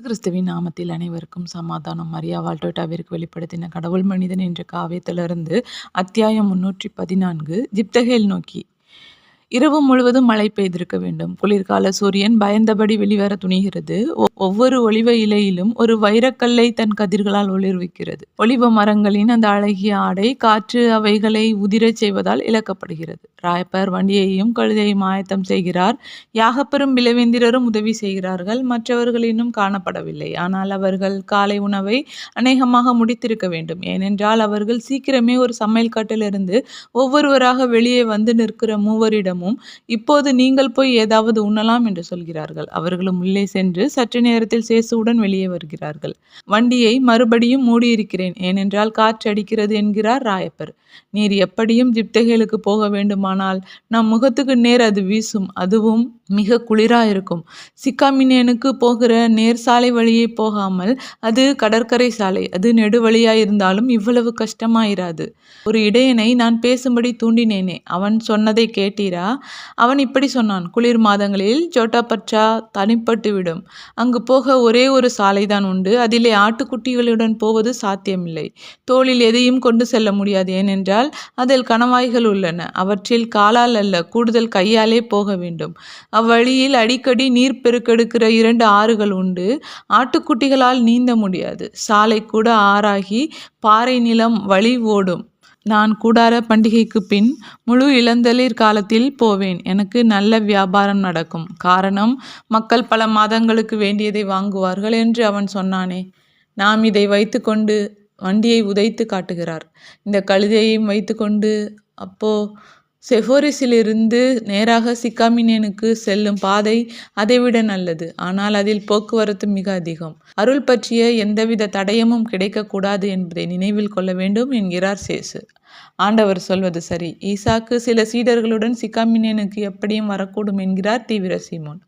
கிறிஸ்துவின் நாமத்தில் அனைவருக்கும் சமாதானம். மரியா வால்டோட்டாவிற்கு வெளிப்படுத்தின கடவுள் மனிதன் என்ற காவியத்திலிருந்து அத்தியாயம் முன்னூற்றி பதினான்கு ஜிப்தகேல் நோக்கி. இரவு முழுவதும் மழை பெய்திருக்க வேண்டும். குளிர்கால சூரியன் பயந்தபடி வெளிவர துணிகிறது. ஒவ்வொரு ஒளிவ இலையிலும் ஒரு வைரக்கல்லை தன் கதிர்களால் ஒளிர்விக்கிறது. ஒளிவ மரங்களின் அந்த அழகிய ஆடை காற்று அவைகளை உதிரச் செய்வதால் இழக்கப்படுகிறது. ராயப்பர் வண்டியையும் கழுதையும் ஆயத்தம் செய்கிறார். யாகப்பெரும் பிளவேந்திரரும் உதவி செய்கிறார்கள். மற்றவர்கள் இன்னும் காணப்படவில்லை. ஆனால் அவர்கள் காலை உணவை அநேகமாக முடித்திருக்க வேண்டும். ஏனென்றால் அவர்கள் சீக்கிரமே ஒரு சமையல் கட்டிலிருந்து ஒவ்வொருவராக வெளியே வந்து நிற்கிற மூவரிடம் நேரமும் இப்போது நீங்கள் போய் ஏதாவது உண்ணலாம் என்று சொல்கிறார்கள். அவர்களும் உள்ளே சென்று சற்று நேரத்தில் சேசுவுடன் வெளியே வருகிறார்கள். வண்டியை மறுபடியும் மூடியிருக்கிறேன். ஏனென்றால் காற்று அடிக்கிறது என்கிறார் ராயப்பர். நீர் எப்படியும் ஜிப்தகேலுக்கு போக வேண்டுமானால் நம் முகத்துக்கு நேர் அது வீசும். அதுவும் மிக குளிராக இருக்கும் சிக்காமினேனுக்கு போகிற நேர் சாலை வழியே போகாமல் அது கடற்கரை சாலை. அது நெடுவழியாயிருந்தாலும் இருந்தாலும் இவ்வளவு கஷ்டமாயிராது. ஒரு இடையனை நான் பேசும்படி தூண்டினேனே. அவன் சொன்னதை கேட்டீரா? அவன் இப்படி சொன்னான் குளிர் மாதங்களில் பற்றா தனிப்பட்டு விடும். அங்கு போக ஒரே ஒரு சாலைதான் உண்டு. அதிலே ஆட்டுக்குட்டிகளுடன் போவது சாத்தியமில்லை. தோளில் எதையும் கொண்டு செல்ல முடியாது. ஏனென்றால் அதில் கணவாய்கள் உள்ளன. அவற்றில் காலால் அல்ல கூடுதல் கையாலே போக வேண்டும். அவ்வழியில் அடிக்கடி நீர் பெருக்கெடுக்கிற இரண்டு ஆறுகள் உண்டு. ஆட்டுக்குட்டிகளால் நீந்த முடியாது. சாலை கூட ஆறாகி பாறை நிலம் வழி ஓடும். நான் கூடார பண்டிகைக்கு பின் முழு இளந்தளிர் காலத்தில் போவேன். எனக்கு நல்ல வியாபாரம் நடக்கும். காரணம் மக்கள் பல மாதங்களுக்கு வேண்டியதை வாங்குவார்கள் என்று அவன் சொன்னானே. நாம் இதை வைத்துக்கொண்டு வண்டியை உதைத்து காட்டுகிறார். இந்த கழுதையையும் வைத்துக்கொண்டு அப்போ செஃபோரிஸிலிருந்து நேராக சிக்காமினேனுக்கு செல்லும் பாதை அதைவிட நல்லது. ஆனால் அதில் போக்குவரத்து மிக அதிகம். அருள் பற்றிய எந்தவித தடயமும் கிடைக்கக்கூடாது என்பதை நினைவில் கொள்ள வேண்டும் என்கிறார் சேசு. ஆண்டவர் சொல்வது சரி. ஈசாக்கு சில சீடர்களுடன் சிக்காமினேனுக்கு எப்படியும் வரக்கூடும் என்கிறார் தீவிர சீமோன்.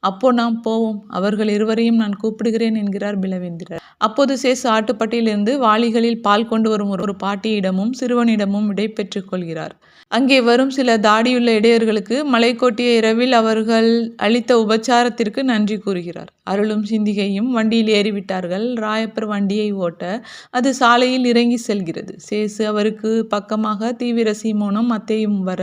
அப்போ நாம் போவோம். அவர்கள் இருவரையும் நான் கூப்பிடுகிறேன் என்கிறார் பிலவேந்திரர். அப்போது சேசு ஆட்டுப்பட்டியிலிருந்து வாளிகளில் பால் கொண்டு வரும் ஒரு பாட்டியிடமும் சிறுவனிடமும் விடை பெற்றுக் கொள்கிறார். அங்கே வரும் சில தாடியுள்ள இடையர்களுக்கு மலை கொட்டிய இரவில் அவர்கள் அளித்த உபச்சாரத்திற்கு நன்றி கூறுகிறார். அருளும் சிந்திகையும் வண்டியில் ஏறிவிட்டார்கள். ராயப்பர் வண்டியை ஓட்ட அது சாலையில் இறங்கி செல்கிறது. சேசு அவருக்கு பக்கமாக தீவிர சீமோனும் அத்தையும் வர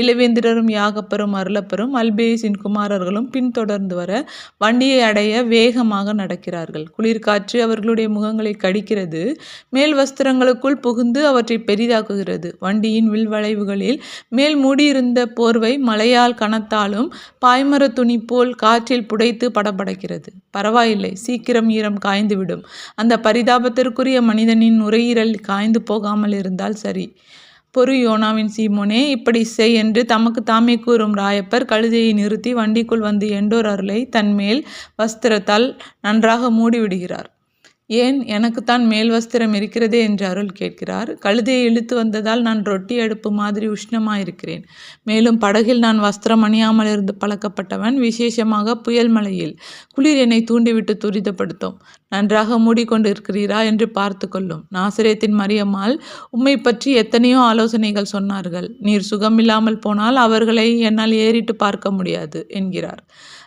விலவேந்திரரும் யாகப்பரும் அருளப்பரும் அல்பேசின் குமாரர்களும் பின்தொடர்ந்து வர வண்டியை அடைய வேகமாக நடக்கிறார்கள். குளிர்காற்று அவர்களுடைய முகங்களை கடிக்கிறது. மேல் வஸ்திரங்களுக்குள் புகுந்து அவற்றை பெரிதாக்குகிறது. வண்டியின் வில்வளைவுகளில் மேல் மூடியிருந்த போர்வை மழையால் கனத்தாலும் பாய்மர துணி போல் காற்றில் புடைத்து படபடைக்கிறது. பரவாயில்லை சீக்கிரம் ஈரம் காய்ந்துவிடும். அந்த பரிதாபத்திற்குரிய மனிதனின் நுரையீரல் காய்ந்து போகாமல் இருந்தால் சரி. பொறு யோனாவின் சீமோனே இப்படி செய் என்று தமக்கு தாமே கூறும் ராயப்பர் கழுதையை நிறுத்தி வண்டிக்குள் வந்து எண்டோர் அருளை தன்மேல் வஸ்திரத்தால் நன்றாக மூடிவிடுகிறார். ஏன் எனக்குத்தான் மேல் வஸ்திரம் இருக்கிறதே என்று அருள் கேட்கிறார். கழுதையை இழுத்து வந்ததால் நான் ரொட்டி அடுப்பு மாதிரி உஷ்ணமாயிருக்கிறேன். மேலும் படகில் நான் வஸ்திரம் அணியாமல் இருந்து பழக்கப்பட்டவன் விசேஷமாக புயல் மலையில் குளிர் என்னை தூண்டிவிட்டு துரிதப்படுத்தும். நன்றாக மூடிக்கொண்டு இருக்கிறீரா என்று பார்த்து கொள்ளும். நாசிரியத்தின் மரியம்மாள் உம்மை பற்றி எத்தனையோ ஆலோசனைகள் சொன்னார்கள். நீர் சுகமில்லாமல் போனால் அவர்களை என்னால் ஏறிட்டு பார்க்க முடியாது என்கிறார்.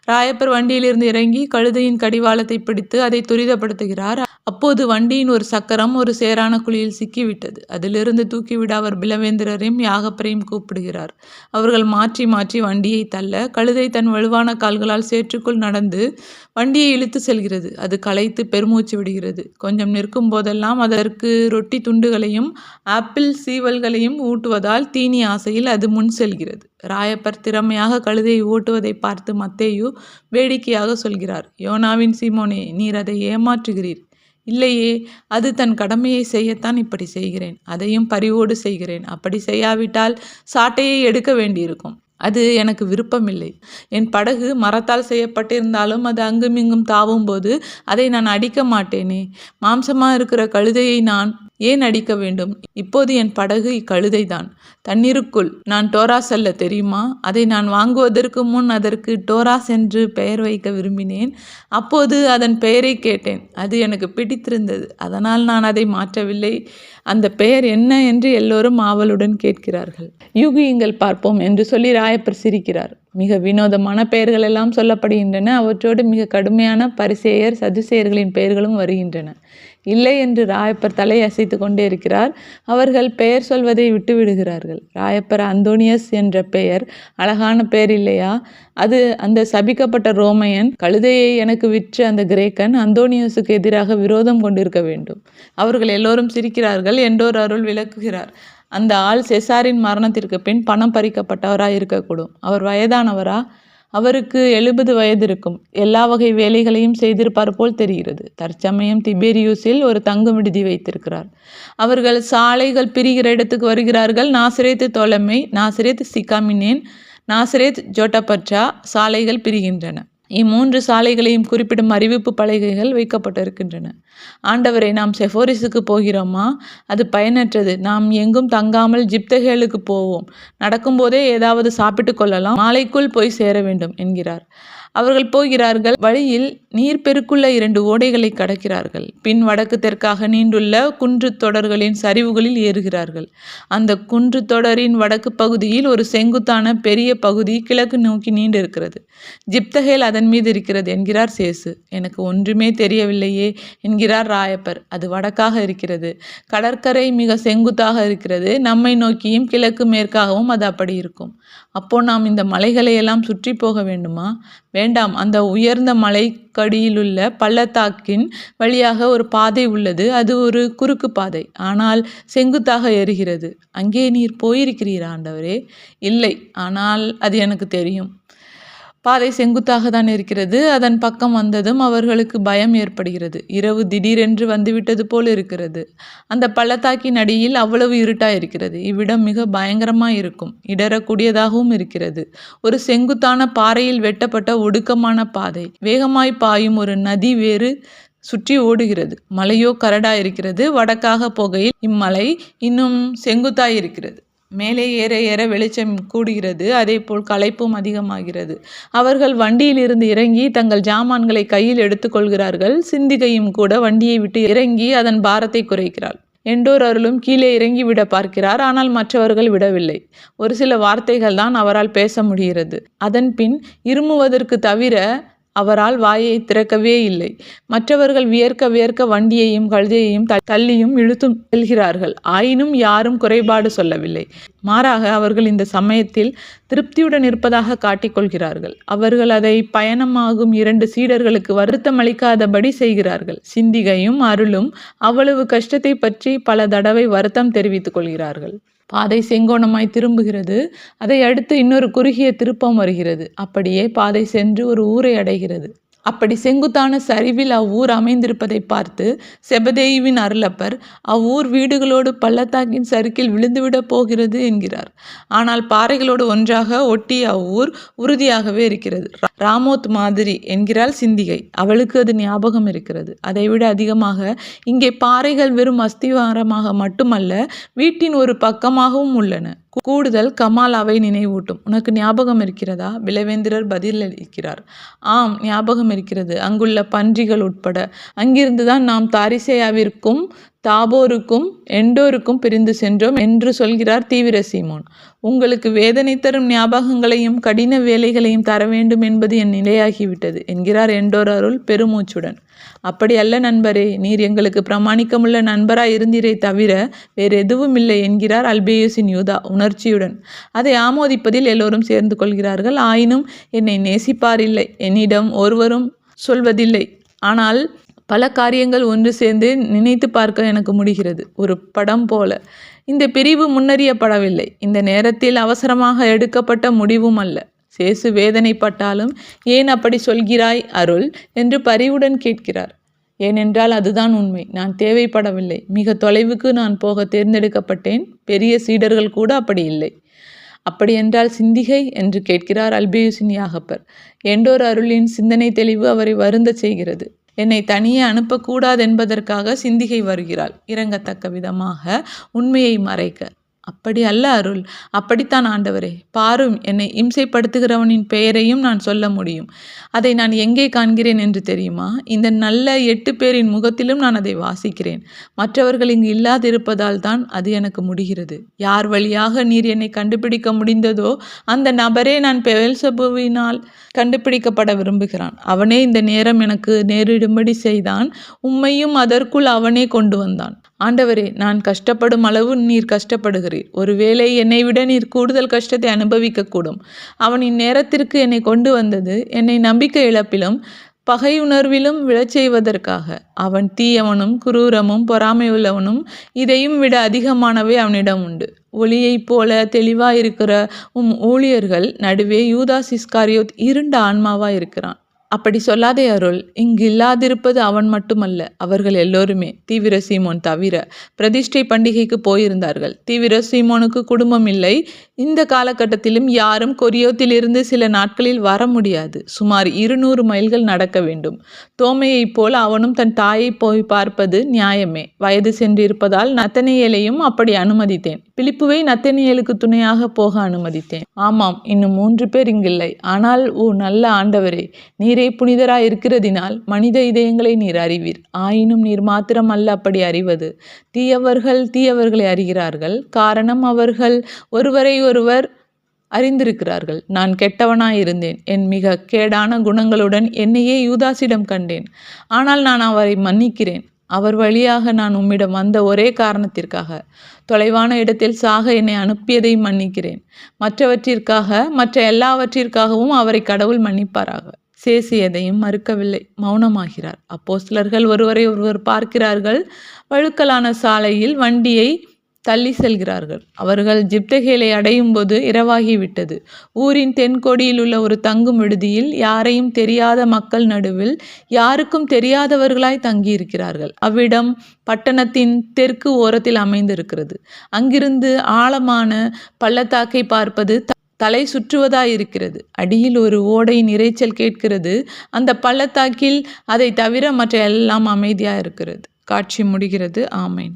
ராயப்பர் வண்டியிலிருந்து இறங்கி கழுதையின் கடிவாளத்தை பிடித்து அதை துரிதப்படுத்துகிறார். அப்போது வண்டியின் ஒரு சக்கரம் ஒரு சேரான குழியில் சிக்கிவிட்டது. அதிலிருந்து தூக்கிவிட அவர் பிலவேந்திரரையும் யாகப்பரையும் கூப்பிடுகிறார். அவர்கள் மாற்றி மாற்றி வண்டியை தள்ள கழுதை தன் வலுவான கால்களால் சேற்றுக்குள் நடந்து வண்டியை இழுத்து செல்கிறது. அது களைத்து பெருமூச்சு விடுகிறது. கொஞ்சம் நிற்கும் போதெல்லாம் அதற்கு ரொட்டி துண்டுகளையும் ஆப்பிள் சீவல்களையும் ஊட்டுவதால் தீனி ஆசையில் அது முன் செல்கிறது. ராயப்பர் திறமையாக கழுதையை ஓட்டுவதை பார்த்து மத்தேயு வேடிக்கையாக சொல்கிறார் யோனாவின் சீமோனே நீர் அதை ஏமாற்றுகிறீர். இல்லையே அது தன் கடமையை செய்யத்தான் இப்படி செய்கிறேன். அதையும் பரிவோடு செய்கிறேன். அப்படி செய்யாவிட்டால் சாட்டையை எடுக்க வேண்டியிருக்கும். அது எனக்கு விருப்பமில்லை. என் படகு மரத்தால் செய்யப்பட்டிருந்தாலும் அது அங்குமிங்கும் தாவும் போது அதை நான் அடிக்க மாட்டேனே. மாம்சமாக இருக்கிற கழுதையை நான் ஏன் அடிக்க வேண்டும்? இப்போது என் படகு இக்கழுதைதான். தண்ணீருக்குள் நான் டோராஸ் அல்ல தெரியுமா? அதை நான் வாங்குவதற்கு முன் அதற்கு டோராஸ் என்று பெயர் வைக்க விரும்பினேன். அப்போது அதன் பெயரை கேட்டேன். அது எனக்கு பிடித்திருந்தது. அதனால் நான் அதை மாற்றவில்லை. அந்த பெயர் என்ன என்று எல்லோரும் ஆவலுடன் கேட்கிறார்கள். யூகியுங்கள் பார்ப்போம் என்று சொல்லி ராயப்பர் சிரிக்கிறார். மிக வினோதமான பெயர்கள் எல்லாம் சொல்லப்படுகின்றன. அவற்றோடு மிக கடுமையான பரிசேயர் சதுசேயர்களின் பெயர்களும் வருகின்றன. இல்லை என்று ராயப்பர் தலை அசைத்து கொண்டே இருக்கிறார். அவர்கள் பெயர் சொல்வதை விட்டு விடுகிறார்கள். ராயப்பர் அந்தோனியஸ் என்ற பெயர் அழகான பெயர் இல்லையா? அது அந்த சபிக்கப்பட்ட ரோமையன் கழுதையை எனக்கு விற்று அந்த கிரேக்கன் அந்தோனியஸுக்கு எதிராக விரோதம் கொண்டிருக்க வேண்டும். அவர்கள் எல்லோரும் சிரிக்கிறார்கள். என்றோர் அருள் விளக்குகிறார். அந்த ஆள் செசாரின் மரணத்திற்கு பின் பணம் பறிக்கப்பட்டவராக இருக்கக்கூடும் அவர் வயதானவரா? அவருக்கு எழுபது வயது இருக்கும் எல்லா வகை வேலைகளையும் செய்திருப்பார் போல் தெரிகிறது. தற்சமயம் திபேரியூஸில் ஒரு தங்கும் விடுதி வைத்திருக்கிறார். அவர்கள் சாலைகள் பிரிகிற இடத்துக்கு வருகிறார்கள். நாசிரேத்து தோழமை நாசிரேத் சிகாமினேன் நாசிரேத் ஜோட்டபட்சா சாலைகள் பிரிகின்றன. இம்மூன்று சாலைகளையும் குறிப்பிடும் அறிவிப்பு பலகைகள் வைக்கப்பட்டிருக்கின்றன. ஆண்டவரை நாம் செஃபோரிஸுக்கு போகிறோமா? அது பயனற்றது. நாம் எங்கும் தங்காமல் ஜிப்தகேலுக்கு போவோம். நடக்கும்போதே ஏதாவது சாப்பிட்டு கொள்ளலாம். மாலைக்குள் போய் சேர வேண்டும் என்கிறார். அவர்கள் போகிறார்கள். வழியில் நீர் பெருக்குள்ள இரண்டு ஓடைகளை கடக்கிறார்கள். பின் வடக்கு தெற்காக நீண்டுள்ள குன்று தொடர்களின் சரிவுகளில் ஏறுகிறார்கள். அந்த குன்று தொடரின் வடக்கு பகுதியில் ஒரு செங்குத்தான பெரிய பகுதி கிழக்கு நோக்கி நீண்டு இருக்கிறது ஜிப்தகேல் அதன் மீது இருக்கிறது என்கிறார் சேசு. எனக்கு ஒன்றுமே தெரியவில்லையே என்கிறார் ராயப்பர். அது வடக்காக இருக்கிறது. கடற்கரை மிக செங்குத்தாக இருக்கிறது. நம்மை நோக்கியும் கிழக்கு மேற்காகவும் அது அப்படி இருக்கும். அப்போ நாம் இந்த மலைகளை எல்லாம் சுற்றி போக வேண்டுமா? வேண்டாம். அந்த உயர்ந்த மலைக்கடியிலுள்ள பள்ளத்தாக்கின் வழியாக ஒரு பாதை உள்ளது. அது ஒரு குறுக்கு பாதை. ஆனால் செங்குத்தாக ஏறுகிறது. அங்கே நீர் போயிருக்கிறீர் ஆண்டவரே? இல்லை. ஆனால் அது எனக்கு தெரியும். பாதை செங்குத்தாக தான் இருக்கிறது. அதன் பக்கம் வந்ததும் அவர்களுக்கு பயம் ஏற்படுகிறது. இரவு திடீரென்று வந்துவிட்டது போல் இருக்கிறது. அந்த பள்ளத்தாக்கின் அடியில் அவ்வளவு இருட்டாக இருக்கிறது. இவ்விடம் மிக பயங்கரமாக இருக்கும். இடறக்கூடியதாகவும் இருக்கிறது. ஒரு செங்குத்தான பாறையில் வெட்டப்பட்ட ஒடுக்கமான பாதை. வேகமாய் பாயும் ஒரு நதி வேறு சுற்றி ஓடுகிறது. மலையோ கரடா இருக்கிறது. வடக்காக போகையில் இம்மலை இன்னும் செங்குத்தாய் இருக்கிறது. மேலே ஏற ஏற வெளிச்சம் கூடுகிறது அதேபோல் களைப்பும் அதிகமாகிறது. அவர்கள் வண்டியிலிருந்து இறங்கி தங்கள் ஜாமான்களை கையில் எடுத்துக்கொள்கிறார்கள் சிந்திகையும் கூட வண்டியை விட்டு இறங்கி அதன் பாரத்தை குறைக்கிறாள். எண்டோர் அருளும் கீழே இறங்கி விட பார்க்கிறார் ஆனால் மற்றவர்கள் விடவில்லை. ஒரு சில வார்த்தைகள் தான் அவரால் பேச முடிகிறது. அதன் பின் இருமுவதற்கு தவிர அவரால் வாயை திறக்கவே இல்லை. மற்றவர்கள் வியர்க்க வியர்க்க வண்டியையும் கழுதையையும் தள்ளியும் இழுத்தும் செல்கிறார்கள். ஆயினும் யாரும் குறைபாடு சொல்லவில்லை. மாறாக அவர்கள் இந்த சமயத்தில் திருப்தியுடன் இருப்பதாக காட்டிக்கொள்கிறார்கள். அவர்கள் அதை பயணமாகும் இரண்டு சீடர்களுக்கு வருத்தமளிக்காதபடி செய்கிறார்கள். சிந்திகையும் அருளும் அவ்வளவு கஷ்டத்தை பற்றி பல தடவை வருத்தம் தெரிவித்துக் கொள்கிறார்கள். பாதை செங்கோணமாய் திரும்புகிறது. அதை அடுத்து இன்னொரு குறுகிய திருப்பம் வருகிறது. அப்படியே பாதை சென்று ஒரு ஊரை அடைகிறது. அப்படி செங்குத்தான சரிவில் அவ்வூர் அமைந்திருப்பதை பார்த்து செபதேயுவின் அருளப்பர் அவ்வூர் வீடுகளோடு பள்ளத்தாக்கின் சறுக்கில் விழுந்துவிடப் போகிறது என்கிறார். ஆனால் பாறைகளோடு ஒன்றாக ஒட்டிய அவ்வூர் உறுதியாகவே இருக்கிறது. ராமோத் மாதிரி என்கிறாள் சிந்திகை. அவளுக்கு அது ஞாபகம் இருக்கிறது. அதைவிட அதிகமாக இங்கே பாறைகள் வெறும் அஸ்திவாரமாக மட்டுமல்ல வீட்டின் ஒரு பக்கமாகவும் உள்ளன. கூடுதல் கமாலாவை நினைவூட்டும். உனக்கு ஞாபகம் இருக்கிறதா? விளவேந்திரர் பதிலளிக்கிறார். ஆம் ஞாபகம் இருக்கிறது. அங்குள்ள பன்றிகள் உட்பட. அங்கிருந்துதான் நாம் தாரிசேயாவிற்கும் தாபோருக்கும் எண்டோருக்கும் பிரிந்து சென்றோம் என்று சொல்கிறார் தீவிர சீமோன். உங்களுக்கு வேதனை தரும் ஞாபகங்களையும் கடின வேலைகளையும் தர வேண்டும் என்பது என் நிலையாகிவிட்டது என்கிறார் எண்டோர் அருள் பெருமூச்சுடன். அப்படி அல்ல நண்பரே நீர் எங்களுக்கு பிரமாணிக்கமுள்ள நண்பராய் இருந்தீரே தவிர வேறு எதுவும் இல்லை என்கிறார் அல்பேயுசின் யூதா உணர்ச்சியுடன். அதை ஆமோதிப்பதில் எல்லோரும் சேர்ந்து கொள்கிறார்கள். ஆயினும் என்னை நேசிப்பார் இல்லை என்னிடம் ஒருவரும் சொல்வதில்லை. ஆனால் பல காரியங்கள் ஒன்று சேர்ந்து நினைத்து பார்க்க எனக்கு முடிகிறது. ஒரு படம் போல. இந்த பிரிவு முன்னறியப்படவில்லை. இந்த நேரத்தில் அவசரமாக எடுக்கப்பட்ட முடிவும் அல்ல சேசு வேதனைப்பட்டாலும் ஏன் அப்படி சொல்கிறாய் அருள்? என்று பரிவுடன் கேட்கிறார். ஏனென்றால் அதுதான் உண்மை. நான் தேவைப்படவில்லை. மிக தொலைவுக்கு நான் போக தேர்ந்தெடுக்கப்பட்டேன். பெரிய சீடர்கள் கூட அப்படி இல்லை. அப்படியென்றால் சிந்திகை என்று கேட்கிறார் அல்பேயுசின் யாகப்பர். எண்டோர் அருளின் சிந்தனை தெளிவு அவரை வருந்தச் செய்கிறது. என்னை தனியே அனுப்பக்கூடாது என்பதற்காக சிந்திகை வருகிறாள். இறங்கத்தக்க விதமாக உண்மையை மறைக்க. அப்படி அல்ல அருள். அப்படித்தான் ஆண்டவரே. பாரும் என்னை இம்சைப்படுத்துகிறவனின் பெயரையும் நான் சொல்ல முடியும். அதை நான் எங்கே காண்கிறேன் என்று தெரியுமா? இந்த நல்ல எட்டு பேரின் முகத்திலும் நான் அதை வாசிக்கிறேன். மற்றவர்கள் இங்கு இல்லாதிருப்பதால் தான் அது எனக்கு முடிகிறது. யார் வழியாக நீர் என்னை கண்டுபிடிக்க முடிந்ததோ அந்த நபரே நான் பெல்சபுவினால் கண்டுபிடிக்கப்பட விரும்புகிறான். அவனே இந்த நேரம் எனக்கு நேரிடும்படி செய்தான். உம்மையும் அதற்குள் அவனே கொண்டு வந்தான். ஆண்டவரே நான் கஷ்டப்படும் அளவு நீர் கஷ்டப்படுகிறீர். ஒருவேளை என்னை விட நீர் கூடுதல் கஷ்டத்தை அனுபவிக்கக்கூடும். அவன் இந்நேரத்திற்கு என்னை கொண்டு வந்தது என்னை நம்பிக்கை இழப்பிலும் பகையுணர்விலும் விழச் செய்வதற்காக. அவன் தீயவனும் குரூரமும் பொறாமையுள்ளவனும் இதையும் விட அதிகமானவை அவனிடம் உண்டு. ஒளியைப் போல தெளிவாயிருக்கிற உம் ஊழியர்கள் நடுவே யூதாஸ் இஸ்காரியோத் இருண்ட ஆன்மாவாக இருக்கிறான் அப்படி சொல்லாதே அருள். இங்கு இல்லாதிருப்பது அவன் மட்டுமல்ல அவர்கள் எல்லோருமே. தீவிர சீமோன் தவிர பிரதிஷ்டை பண்டிகைக்கு போயிருந்தார்கள். தீவிர சீமோனுக்கு குடும்பம் இல்லை. இந்த காலகட்டத்திலும் யாரும் கொரியோத்திலிருந்து சில நாட்களில் வர முடியாது. சுமார் இருநூறு மைல்கள் நடக்க வேண்டும். தோமையைப் போல் அவனும் தன் தாயை போய் பார்ப்பது நியாயமே. வயது சென்றிருப்பதால் நத்தனியலையும் அப்படி அனுமதித்தேன். பிலிப்புவை நத்தனியலுக்கு துணையாக போக அனுமதித்தேன். ஆமாம் இன்னும் மூன்று பேர் இங்கில்லை. ஆனால் ஓ நல்ல ஆண்டவரே. நீரே புனிதராய் இருக்கிறதினால் மனித இதயங்களை நீர் அறிவீர். ஆயினும் நீர் மாத்திரம் அல்ல அப்படி அறிவது. தீயவர்கள் தீயவர்களை அறிகிறார்கள். காரணம் அவர்கள் ஒருவரை ஒருவர் அறிந்திருக்கிறார்கள். நான் கெட்டவனாயிருந்தேன். என் மிக கேடான குணங்களுடன் என்னையே யூதாசிடம் கண்டேன். ஆனால் நான் அவரை மன்னிக்கிறேன். அவர் வழியாக நான் உம்மிடம் வந்த ஒரே காரணத்திற்காக. தொலைவான இடத்தில் சாக என்னை அனுப்பியதை மன்னிக்கிறேன். மற்றவற்றிற்காக மற்ற எல்லாவற்றிற்காகவும் அவரை கடவுள் மன்னிப்பாராக. சேசி எதையும் மறுக்கவில்லை. மௌனமாகிறார். அப்போஸ்லர்கள் ஒருவரை ஒருவர் பார்க்கிறார்கள். வழுக்கலான சாலையில் வண்டியை தள்ளி செல்கிறார்கள். அவர்கள் ஜிப்தகேலை அடையும் போது இரவாகிவிட்டது. ஊரின் தென்கோடியில் உள்ள ஒரு தங்கும் விடுதியில் யாரையும் தெரியாத மக்கள் நடுவில் யாருக்கும் தெரியாதவர்களாய் தங்கியிருக்கிறார்கள். அவ்விடம் பட்டணத்தின் தெற்கு ஓரத்தில் அமைந்திருக்கிறது. அங்கிருந்து ஆழமான பள்ளத்தாக்கை பார்ப்பது தலை சுற்றுவதாயிருக்கிறது. அடியில் ஒரு ஓடை இரைச்சல் கேட்கிறது. அந்த பள்ளத்தாக்கில் அதை தவிர மற்ற எல்லாம் அமைதியாக இருக்கிறது காட்சி முடிகிறது. ஆமேன்.